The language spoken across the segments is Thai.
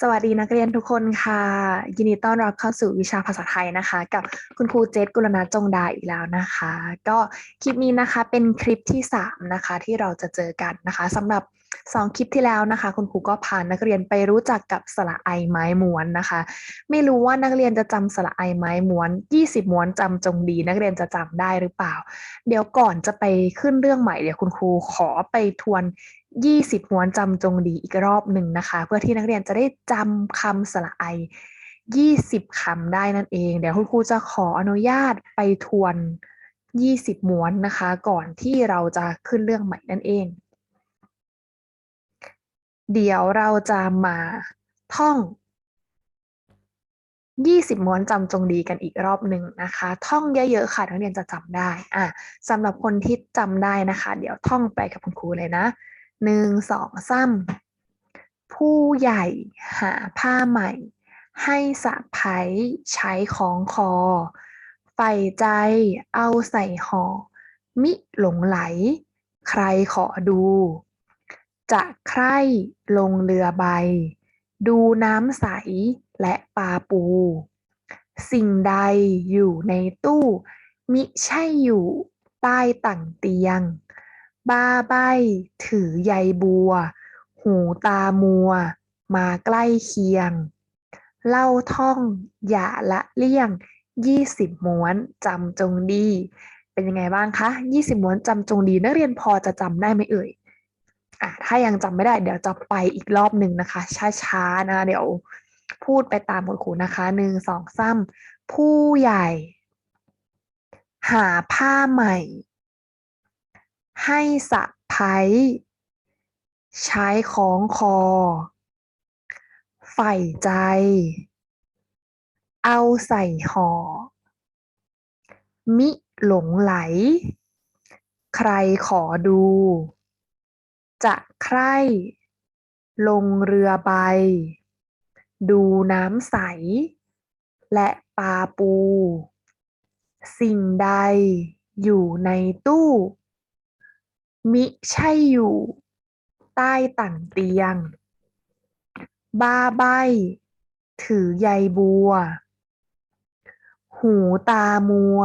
สวัสดีนักเรียนทุกคนค่ะ ยินดีต้อนรับเข้าสู่วิชาภาษาไทยนะคะ กับคุณครูเจษกุลนาจงดาอีกแล้วนะคะ ก็คลิปนี้นะคะเป็นคลิปที่ 3 นะคะ ที่เราจะเจอกันนะคะสำหรับ 2 คลิปที่แล้วนะคะ คุณครูก็พานักเรียนไปรู้จักกับสระไอไม้ม้วนนะคะ ไม่รู้ว่านักเรียนจะจำสระไอไม้ม้วน 20 ม้วนจำจงดี นักเรียนจะจำได้หรือเปล่า เดี๋ยวก่อนจะไปขึ้นเรื่องใหม่เดี๋ยวคุณครูขอไปทวน 20ม้วนจำจงดีอีกรอบหนึ่งนะคะ เพื่อที่นักเรียนจะได้จำคำสระไอ 20คำได้นั่นเอง เดี๋ยวคุณครูจะขออนุญาตไปทวน 20ม้วนนะคะ ก่อนที่เราจะขึ้นเรื่องใหม่นั่นเอง เดี๋ยวเราจะมาท่อง 20ม้วนจำจงดีกันอีกรอบหนึ่งนะคะ ท่องเยอะๆค่ะนักเรียนจะจำได้อะสำหรับคนที่จำได้นะคะ เดี๋ยวท่องไปกับคุณครูเลยนะ หนึ่งสองสามผู้ใหญ่หาผ้าใหม่ ให้สะพ้ายใช้ของคอ ใฝ่ใจเอาใส่ห่อ มิหลงไหล ใครขอดู จะใครลงเรือใบ ดูน้ำใสและปลาปู สิ่งใดอยู่ในตู้ มิใช่อยู่ใต้ตั่งเตียง บ้าใบถือใยบัว หูตามัว มาใกล้เคียง เล่าท่อง อย่าละเลี่ยง20ม้วนจำจงดี เป็นยังไงบ้างคะ20ม้วนจำจงดีนักเรียนพอจะจำได้ไหมเอ่ยอะถ้ายังจำไม่ได้เดี๋ยวจะไปอีกรอบหนึ่งนะคะ ช้าๆนะเดี๋ยวพูดไปตามคุณครูนะคะหนึ่งสองสามผู้ใหญ่ หาผ้าใหม่ ให้สะพ้ายใช้ของคอ ใฝ่ใจ เอาใส่ห่อ มิหลงไหล ใครขอดู จะใคร ลงเรือใบ ดูน้ำใส และปลาปู สิ่งใดอยู่ในตู้ มิใช่อยู่ ใต้ตั่งเตียง บ้าใบ ถือใยบัว หูตามัว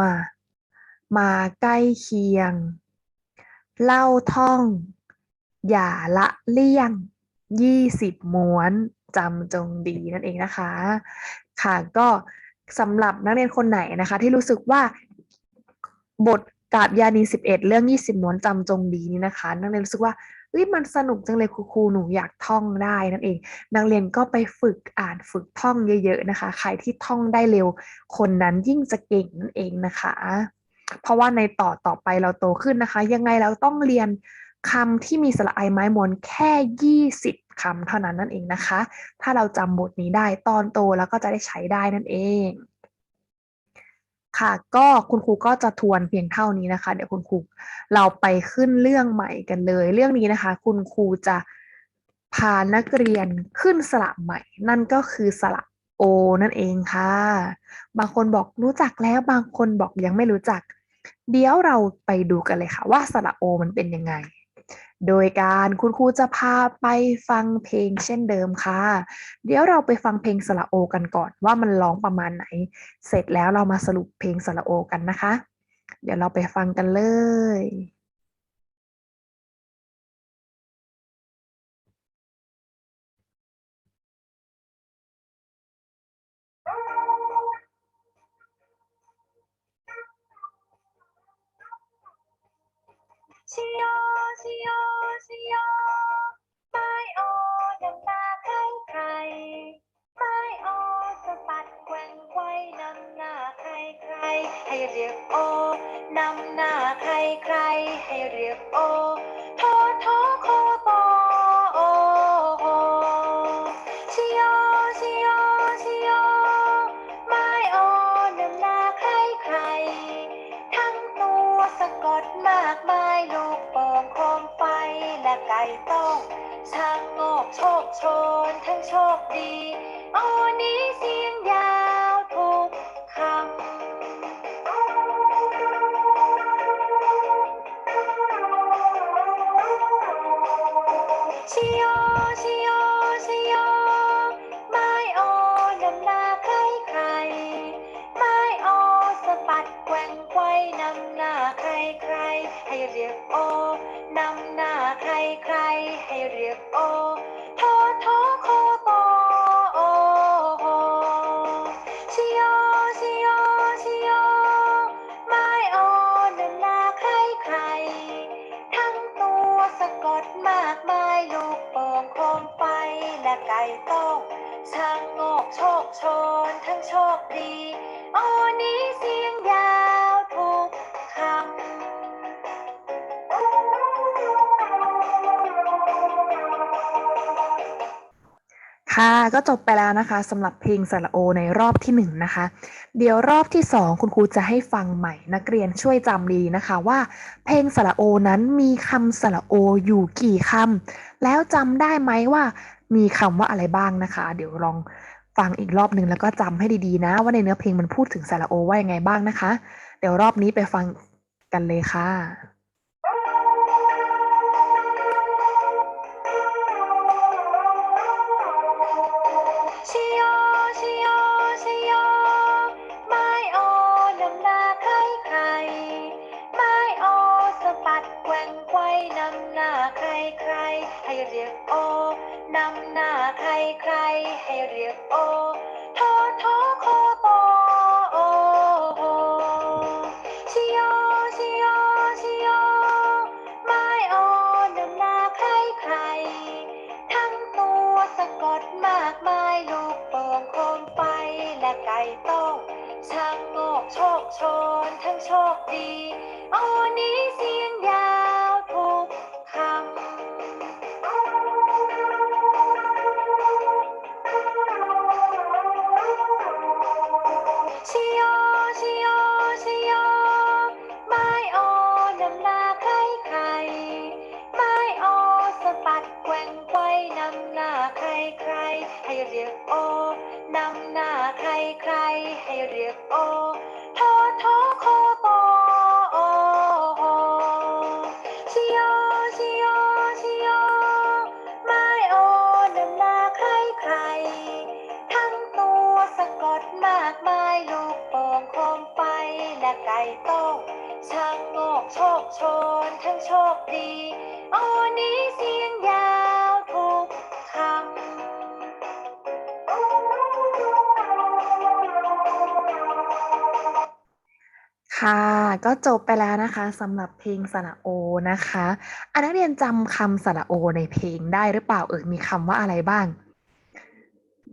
มาใกล้เคียง เล่าท่อง อย่าละเลี่ยง20ม้วนจำจงดีนั่นเองนะคะ ค่ะก็สำหรับนักเรียนคนไหนนะคะ ที่รู้สึกว่าบท กาบยานี11เรื่อง20ม้วนจำจงดีนี่นะคะ นักเรียนรู้สึกว่าเฮ้ยมันสนุกจังเลยครูครูหนูอยากท่องได้นั่นเอง นักเรียนก็ไปฝึกอ่านฝึกท่องเยอะๆนะคะ ใครที่ท่องได้เร็ว คนนั้นยิ่งจะเก่งนั่นเองนะคะ เพราะว่าในต่อต่อไปเราโตขึ้นนะคะ ยังไงเราต้องเรียนคำที่มีสระไอไม้มนแค่ 20คำเท่านั้นนั่นเองนะคะ ถ้าเราจำบทนี้ได้ตอนโตแล้วก็จะได้ใช้ได้นั่นเอง ค่ะ ก็คุณครูก็จะทวนเพียงเท่านี้นะคะ เดี๋ยวคุณครูเราไปขึ้นเรื่องใหม่กันเลย เรื่องนี้นะคะ คุณครูจะพานักเรียนขึ้นสระใหม่ นั่นก็คือสระโอ นั่นเองค่ะ บางคนบอกรู้จักแล้วบางคนบอกยังไม่รู้จัก เดี๋ยวเราไปดูกันเลยค่ะ ว่าสระโอมันเป็นยังไง โดยการคุณครูจะพาไปฟังเพลงเช่นเดิมค่ะ เดี๋ยวเราไปฟังเพลงสระโอกันก่อนว่ามันร้องประมาณไหน เสร็จแล้วเรามาสรุปเพลงสระโอกันนะคะ เดี๋ยวเราไปฟังกันเลย ชิโยชิโยชิโยไม้โอดำนาใครใครไม้โอสะบัดแกว่งไว้นำหน้าใครใครให้เรียกโอนำหน้าใครใครให้เรียกโอ นทั้งโชคดีโอ้นี้เสียงยาวทุกคำชิโยชิโยชิโยไม้ออนำหน้าใครใครไม้ออสะบัดแกว่งไกวนำหน้าใครใครให้เรียกโอนำหน้าใครใครให้เรียกโอ รีโอนี้เสียงยาวทุกคำ ค่ะ ก็จบไปแล้วนะคะสำหรับเพลงสระโอในรอบที่หนึ่งนะคะ เดี๋ยวรอบที่สองคุณครูจะให้ฟังใหม่ นักเรียนช่วยจำดีนะคะว่า เพลงสระโอนั้นมีคำสระโออยู่กี่คำแล้วจำได้ไหมว่ามีคำว่าอะไรบ้างนะคะ เดี๋ยวลอง ฟังอีกรอบหนึ่งแล้วก็จำให้ดีๆนะ ว่าในเนื้อเพลงมันพูดถึงสระโอว่ายังไงบ้างนะคะ เดี๋ยวรอบนี้ไปฟังกันเลยค่ะ ให้เรียกโอนำหน้าใครใครให้เรียกโอโทโทโคโตโอโหชิโยชิโยชิโยไม่โอนำหน้าใครใครทั้งตัวสะกดมากมายลูกโป่งโคมไฟและไก่ต้มช่างโงกโชคชนทั้งโชคดี ค่ะ ก็จบไปแล้วนะคะสำหรับเพลงสระโอนะคะอันนักเรียนจำคำสระโอในเพลงได้หรือเปล่าเอ่ยมีคำว่าอะไรบ้าง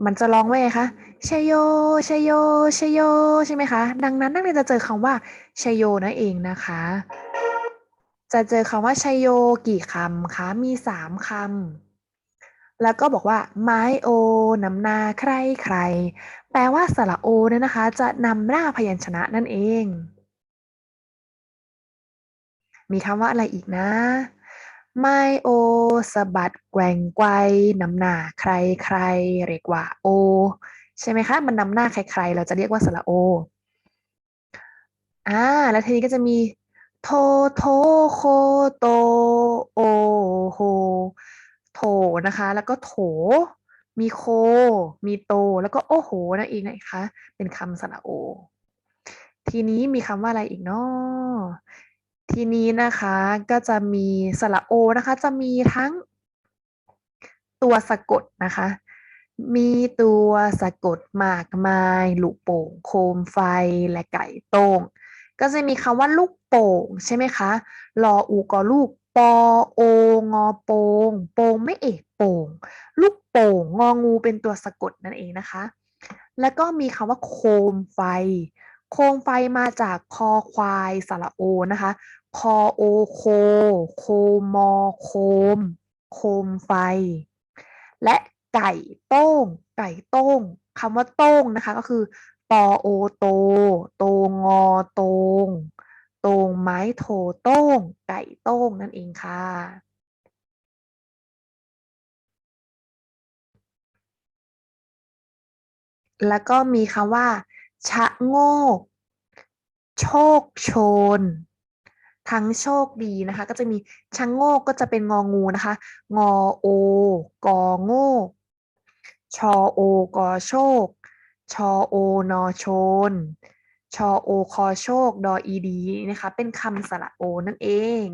มันจะร้องว่าไงคะชโยชโยชโยใช่ไหมคะ ดังนั้นนักเรียนจะเจอคำว่าชโยนั่นเองนะคะ จะเจอคำว่าชโยกี่คำคะมีสามคำแล้วก็บอกว่า ไม้โอนำหน้าใครใครแปลว่าสระโอเนี่ยนะคะ จะนำหน้าพยัญชนะนั่นเอง มีคำว่าอะไรอีกนะ ไมโอสะบัดแกว่งไกวนำหน้าใครใครเรียกว่าโอ ใช่ไหมคะ มันนำหน้าใครๆ เราจะเรียกว่าสระโออ่าแล้วทีนี้ก็จะมีโทโทโคโตโอโหโถนะคะ แล้วก็โถ มีโค มีโต แล้วก็โอ้โหนั่นเองนะคะ เป็นคำสระโอ ทีนี้มีคำว่าอะไรอีกเนาะ ทีนี้นะคะก็จะมีสระโอนะคะ จะมีทั้งตัวสะกดนะคะ มีตัวสะกดมากมายลูกโป่งโคมไฟและไก่โต้งก็จะมีคำว่าลูกโป่งใช่ไหมคะรออูกอลูกปอโองอโปงโปงไม่เอกโป่งลูกโป่งงองูเป็นตัวสะกดนั่นเองนะคะ แล้วก็มีคำว่าโคมไฟ โคมไฟมาจากคอควายสระโอนะคะ คอโอโค โคมอโคม โคมไฟ และไก่โต้ง ไก่โต้งคำว่าโต้งนะคะ ก็คือตอโอโต โตงอโตง โตงไม้โทโต้ง ไก่โต้งนั่นเองค่ะแล้วก็มีคำว่า ชะโงก โชคโชน ทั้งโชคดีนะคะ ก็จะมีชะโงกก็จะเป็นงองูนะคะ งอโอกอโงกชอโอกอโชค ชอโอนอโชน ชอโอคอโชค ดออีดีนะคะ เป็นคำสระโอนั่นเอง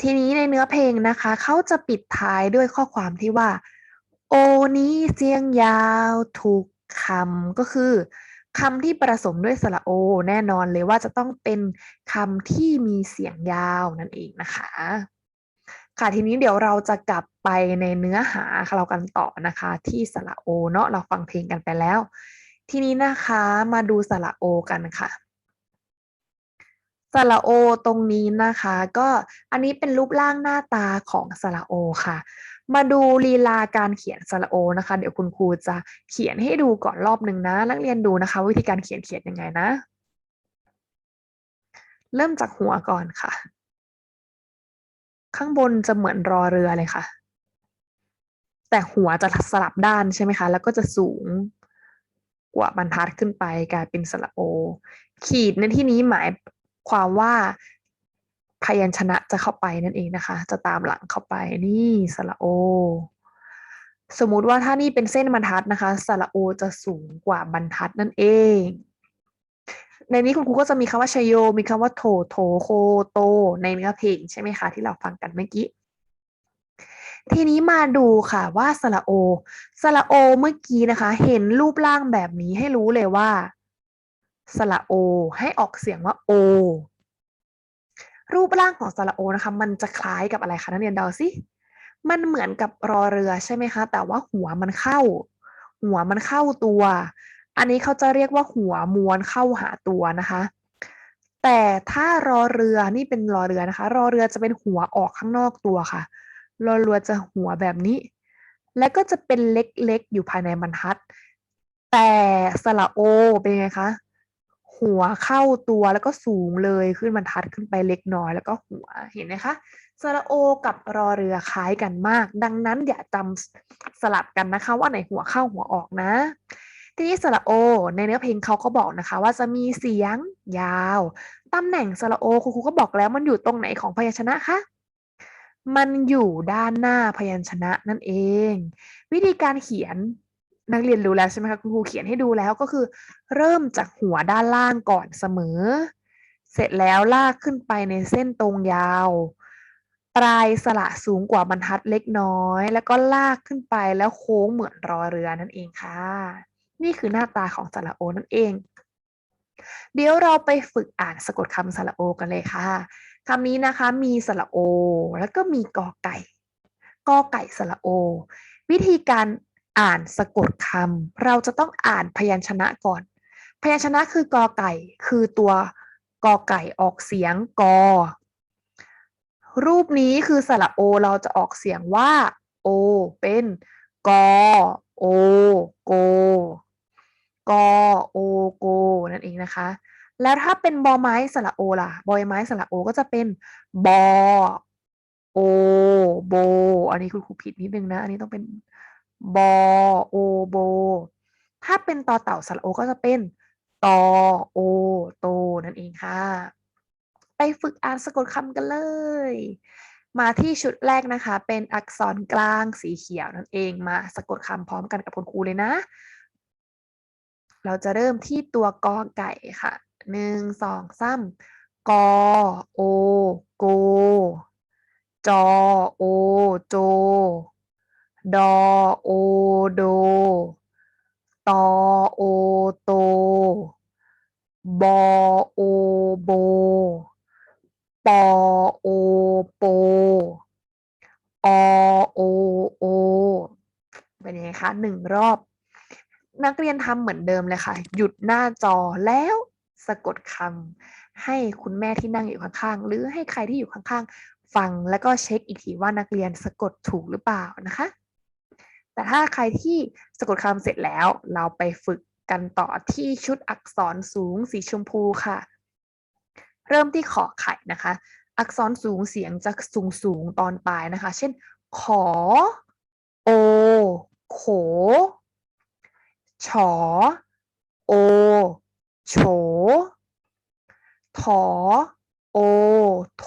ทีนี้ในเนื้อเพลงนะคะ เขาจะปิดท้ายด้วยข้อความที่ว่า โอนี้เสียงยาวถูก คำก็คือคำที่ประสมด้วยสระโอ แน่นอนเลยว่าจะต้องเป็นคำที่มีเสียงยาวนั่นเองนะคะ ค่ะทีนี้เดี๋ยวเราจะกลับไปในเนื้อหาเรากันต่อนะคะ ที่สระโอเนาะเราฟังเพลงกันไปแล้ว ทีนี้นะคะมาดูสระโอกันค่ะสระโอตรงนี้นะคะ ก็อันนี้เป็นรูปร่างหน้าตาของสระโอค่ะ มาดูลีลาการเขียนสระโอนะคะ เดี๋ยวคุณครูจะเขียนให้ดูก่อนรอบหนึ่งนะ นักเรียนดูนะคะ วิธีการเขียนเขียนยังไงนะ เริ่มจากหัวก่อนค่ะ ข้างบนจะเหมือนรอเรือเลยค่ะ แต่หัวจะสลับด้านใช่ไหมคะ แล้วก็จะสูงกว่าบรรทัดขึ้นไปกลายเป็นสระโอ ขีดในที่นี้หมายความว่า พยัญชนะจะเข้าไปนั่นเองนะคะ จะตามหลังเข้าไปนี่สระโอ สมมุติว่าถ้านี่เป็นเส้นบรรทัดนะคะสระโอจะสูงกว่าบรรทัดนั่นเอง ในนี้คุณครูก็จะมีคำว่าชโย มีคำว่าโถโถโคโต ในเนื้อเพลงใช่ไหมคะที่เราฟังกันเมื่อกี้ทีนี้มาดูค่ะว่าสระโอสระโอเมื่อกี้นะคะ เห็นรูปร่างแบบนี้ให้รู้เลยว่าสระโอ ให้ออกเสียงว่าโอ รูปร่างของสระโอนะคะ มันจะคล้ายกับอะไรคะนักเรียนเดาสิมันเหมือนกับรอเรือใช่ไหมคะ แต่ว่าหัวมันเข้า หัวมันเข้าตัว อันนี้เขาจะเรียกว่าหัวม้วนเข้าหาตัวนะคะ แต่ถ้ารอเรือนี่เป็นรอเรือนะคะ รอเรือจะเป็นหัวออกข้างนอกตัวค่ะ รอเรือจะหัวแบบนี้ และก็จะเป็นเล็กๆอยู่ภายในบรรทัด แต่สระโอเป็นไงคะ หัวเข้าตัวแล้วก็สูงเลยขึ้นบรรทัดขึ้นไปเล็กน้อยแล้วก็หัวเห็นไหมคะสระโอกับรอเรือคล้ายกันมาก ดังนั้นอย่าจำสลับกันนะคะ ว่าไหนหัวเข้าหัวออกนะ ทีนี้สระโอ ในเนื้อเพลงเขาก็บอกนะคะ ว่าจะมีเสียงยาวตำแหน่งสระโอคุณครูก็บอกแล้วมันอยู่ตรงไหนของพยัญชนะคะมันอยู่ด้านหน้าพยัญชนะนั่นเอง วิธีการเขียน นักเรียนรู้แล้วใช่ไหมคะคุณครูเขียนให้ดูแล้วก็คือ เริ่มจากหัวด้านล่างก่อนเสมอ เสร็จแล้วลากขึ้นไปในเส้นตรงยาว ปลายสระสูงกว่าบรรทัดเล็กน้อย แล้วก็ลากขึ้นไปแล้วโค้งเหมือนรอเรือนั่นเองค่ะ นี่คือหน้าตาของสระโอนั่นเอง เดี๋ยวเราไปฝึกอ่านสะกดคำสระโอกันเลยค่ะคำนี้นะคะมีสระโอ แล้วก็มีกอไก่กอไก่สระโอ วิธีการ อ่านสะกดคำเราจะต้องอ่านพยัญชนะก่อน พยัญชนะคือกอไก่ คือตัวกอไก่ออกเสียงกอ รูปนี้คือสระโอเราจะออกเสียงว่า โอ เป็นกอโอโกกอโอโกนั่นเองนะคะ แล้วถ้าเป็นบอไม้สระโอล่ะบอยไม้สระโอก็จะเป็นบอโอโบ อันนี้คุณครูผิดนิดนึงนะ อันนี้ต้องเป็น บโอโบ ถ้าเป็นต่อเต่าสระโอก็จะเป็นตอโอโตนั่นเองค่ะ ไปฝึกอ่านสะกดคำกันเลย มาที่ชุดแรกนะคะ เป็นอักษรกลางสีเขียวนั่นเองมาสะกดคำพร้อมกันกับคุณครูเลยนะ เราจะเริ่มที่ตัวกอไก่ค่ะหนึ่งสองสามกอโอโกจอโอโจ ดอโอโด ตอโอโต บอโอโบ ปอโอโป อโอโอ เป็นยังไงคะหนึ่งรอบ นักเรียนทำเหมือนเดิมเลยค่ะ หยุดหน้าจอแล้วสะกดคำให้คุณแม่ที่นั่งอยู่ข้างๆ หรือให้ใครที่อยู่ข้างๆ ฟังแล้วก็เช็คอีกทีว่านักเรียนสะกดถูกหรือเปล่านะคะ แต่ถ้าใครที่สะกดคำเสร็จแล้ว เราไปฝึกกันต่อที่ชุดอักษรสูงสีชมพูค่ะ เริ่มที่ขอไข่นะคะ อักษรสูงเสียงจะสูงสูงตอนปลายนะคะ เช่น ขอ โอ โขฉอโอ โฉ ถอ โอ โถ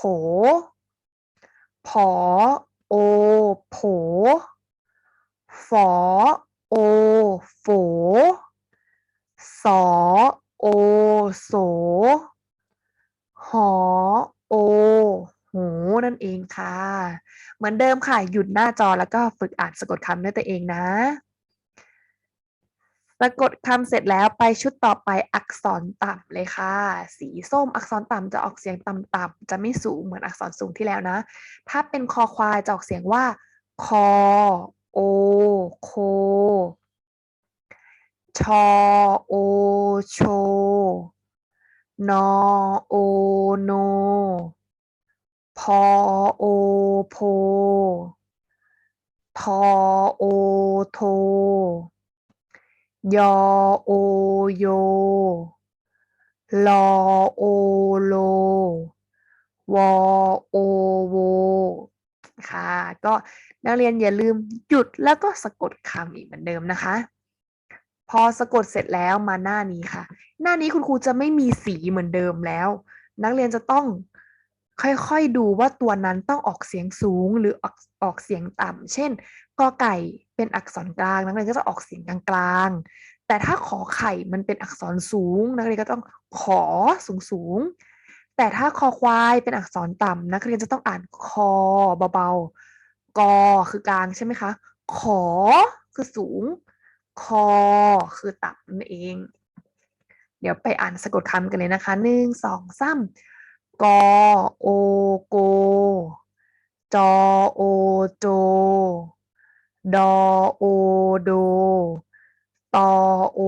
ผอ โอ โผ ฝอโอโฝสอโอโสหอโอโหนั่นเองค่ะ เหมือนเดิมค่ะ หยุดหน้าจอแล้วก็ฝึกอ่านสะกดคำด้วยตัวเองนะสะกดคำเสร็จแล้วไปชุดต่อไปอักษรต่ำเลยค่ะ สีส้มอักษรต่ำจะออกเสียงต่ำๆจะไม่สูงเหมือนอักษรสูงที่แล้วนะ ถ้าเป็นคอควายจะออกเสียงว่าคอ โอ โค ชอ โอ โช นอ โอ โน พอ โอ โพ ทอ โอ โท ยอ โอ โย ลอ โอ โล วอ โอ โว ค่ะ ก็นักเรียนอย่าลืมหยุดแล้วก็สะกดคำอีกเหมือนเดิมนะคะ พอสะกดเสร็จแล้วมาหน้านี้ค่ะ หน้านี้คุณครูจะไม่มีสีเหมือนเดิมแล้ว นักเรียนจะต้องค่อยๆดูว่าตัวนั้นต้องออกเสียงสูงหรือออกออกเสียงต่ำ เช่น กอไก่เป็นอักษรกลาง นักเรียนก็จะออกเสียงกลางๆ แต่ถ้าขอไข่มันเป็นอักษรสูง นักเรียนก็ต้องขอสูงสูงๆ แต่ถ้าคอควายเป็นอักษรต่ำนักเรียนจะต้องอ่านคอเบาๆกอคือกลางใช่ไหมคะขอคือสูง คอคือต่ำนั่นเอง เดี๋ยวไปอ่านสะกดคำกันเลยนะคะหนึ่งสองสามกอโอโก จอโอโจ ดอโอโด ตอโอ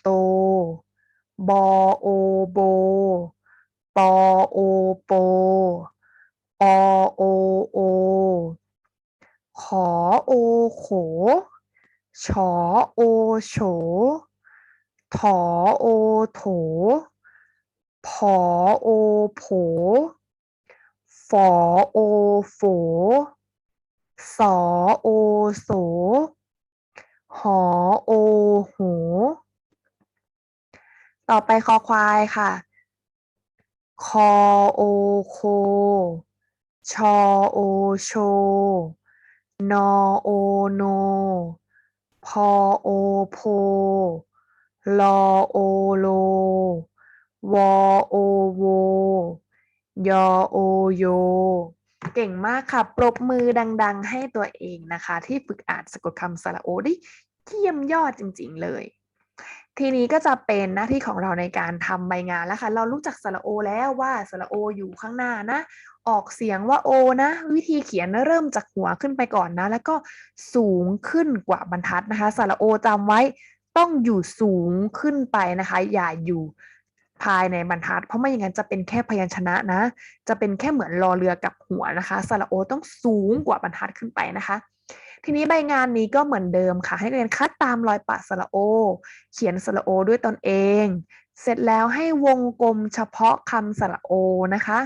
โต บอโอโบ ปอโอโปอโอโอ ขอโอโข ชอโอโฉถอโอโถ ผอโอโผ ฝอโอโฝ สอโอโส หอโอโห ต่อไปคอควายค่ะ คอโอโค ชอโอโช นอโอโน พอโอโพ ลอโอโล วอโอโวยอโอโย เก่งมากค่ะ ปรบมือดัง ๆ ให้ตัวเองนะคะ ที่ฝึกอ่านสะกดคำสระโอได้เยี่ยมยอดจริง ๆ เลย ทีนี้ก็จะเป็นหน้าที่ของเราในการทำใบงานแล้วค่ะเรารู้จักสระโอแล้วว่าสระโออยู่ข้างหน้านะ ออกเสียงว่าโอนะ วิธีเขียนเริ่มจากหัวขึ้นไปก่อนนะ แล้วก็สูงขึ้นกว่าบรรทัดนะคะสระโอจำไว้ต้องอยู่สูงขึ้นไปนะคะ อย่าอยู่ภายในบรรทัด เพราะไม่อย่างนั้นจะเป็นแค่พยัญชนะนะ จะเป็นแค่เหมือนรอเรือกับหัวนะคะสระโอต้องสูงกว่าบรรทัดขึ้นไปนะคะ ทีนี้ใบงานนี้ก็เหมือนเดิมค่ะ ให้เรียนคัดตามรอยปะสระโอ เขียนสระโอด้วยตนเอง เสร็จแล้วให้วงกลมเฉพาะคำสระโอนะคะ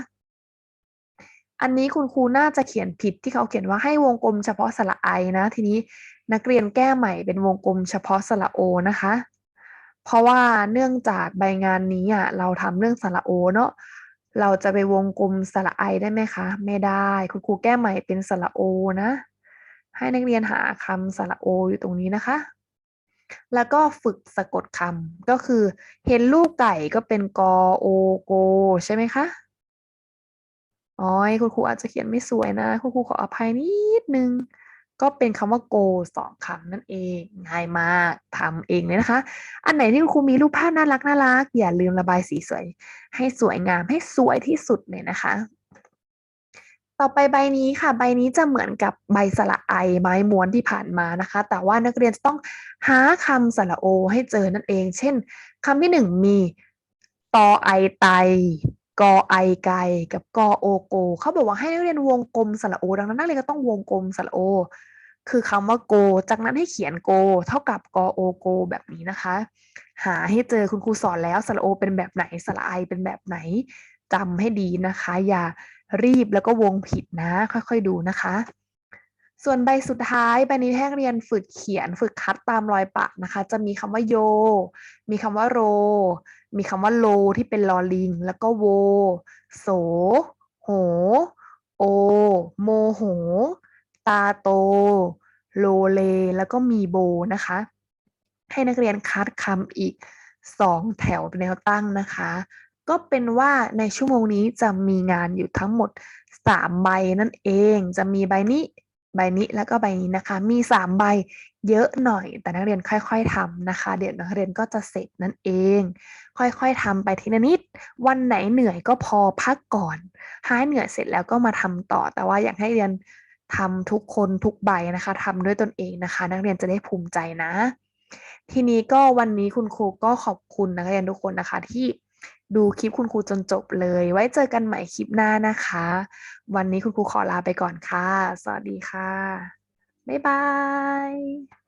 อันนี้คุณครูน่าจะเขียนผิดที่เขาเขียนว่าให้วงกลมเฉพาะสระไอนะ ทีนี้นักเรียนแก้ใหม่เป็นวงกลมเฉพาะสระโอนะคะ เพราะว่าเนื่องจากใบงานนี้อะเราทำเรื่องสระโอเนาะเราจะไปวงกลมสระไอได้ไหมคะ ไม่ได้ คุณครูแก้ใหม่เป็นสระโอนะ ให้นักเรียนหาคำสระโออยู่ตรงนี้นะคะ แล้วก็ฝึกสะกดคำก็คือ เห็นลูกไก่ก็เป็นกอโอโก ใช่ไหมคะอ๋อคุณครูอาจจะเขียนไม่สวยนะ คุณครูขออภัยนิดนึง ก็เป็นคำว่าโกสองคำนั่นเอง ง่ายมากทำเองเลยนะคะ อันไหนที่คุณครูมีรูปภาพน่ารักน่ารักอย่าลืมระบายสีสวย ให้สวยงามให้สวยที่สุดเลยนะคะ ต่อไปใบนี้ค่ะ ใบนี้จะเหมือนกับใบสระไอไม้ม้วนที่ผ่านมานะคะ แต่ว่านักเรียนจะต้องหาคำสระโอให้เจอนั่นเอง เช่นคำที่หนึ่งมีตอไอไตกอไอไกกับกอโอโกเขาบอกว่าให้นักเรียนวงกลมสระโอ ดังนั้นนักเรียนก็ต้องวงกลมสระโอ คือคำว่าโก จากนั้นให้เขียนโก เท่ากับกอโอโก แบบนี้นะคะ หาให้เจอคุณครูสอนแล้วสระโอเป็นแบบไหนสระไอเป็นแบบไหนจำให้ดีนะคะ อย่า รีบแล้วก็วงผิดนะ ค่อยๆดูนะคะ ส่วนใบสุดท้ายใบนี้ให้นักเรียนฝึกเขียนฝึกคัดตามรอยปะนะคะ จะมีคำว่าโย มีคำว่าโร มีคำว่าโลที่เป็นลอลิง แล้วก็โว โส โห โอ โมโห ตาโต โลเล แล้วก็มีโบนะคะ ให้นักเรียนคัดคำอีกสองแถวเป็นแนวตั้งนะคะ ก็เป็นว่าในชั่วโมงนี้จะมีงานอยู่ทั้งหมดสามใบนั่นเอง จะมีใบนี้ใบนี้แล้วก็ใบนี้นะคะ มีสามใบเยอะหน่อย แต่นักเรียนค่อย ๆทำนะคะ เดี๋ยวนักเรียนก็จะเสร็จนั่นเอง ค่อยๆทำไปทีละนิด วันไหนเหนื่อยก็พอพักก่อนหายเหนื่อยเสร็จแล้วก็มาทำต่อ แต่ว่าอยากให้เรียนทำทุกคนทุกใบนะคะทำด้วยตนเองนะคะ นักเรียนจะได้ภูมิใจนะ ทีนี้ก็วันนี้คุณครูก็ขอบคุณนักเรียนทุกคนนะคะที่ ดูคลิปคุณครูจนจบเลย ไว้เจอกันใหม่คลิปหน้านะคะ วันนี้คุณครูขอลาไปก่อนค่ะ สวัสดีค่ะ บ๊ายบาย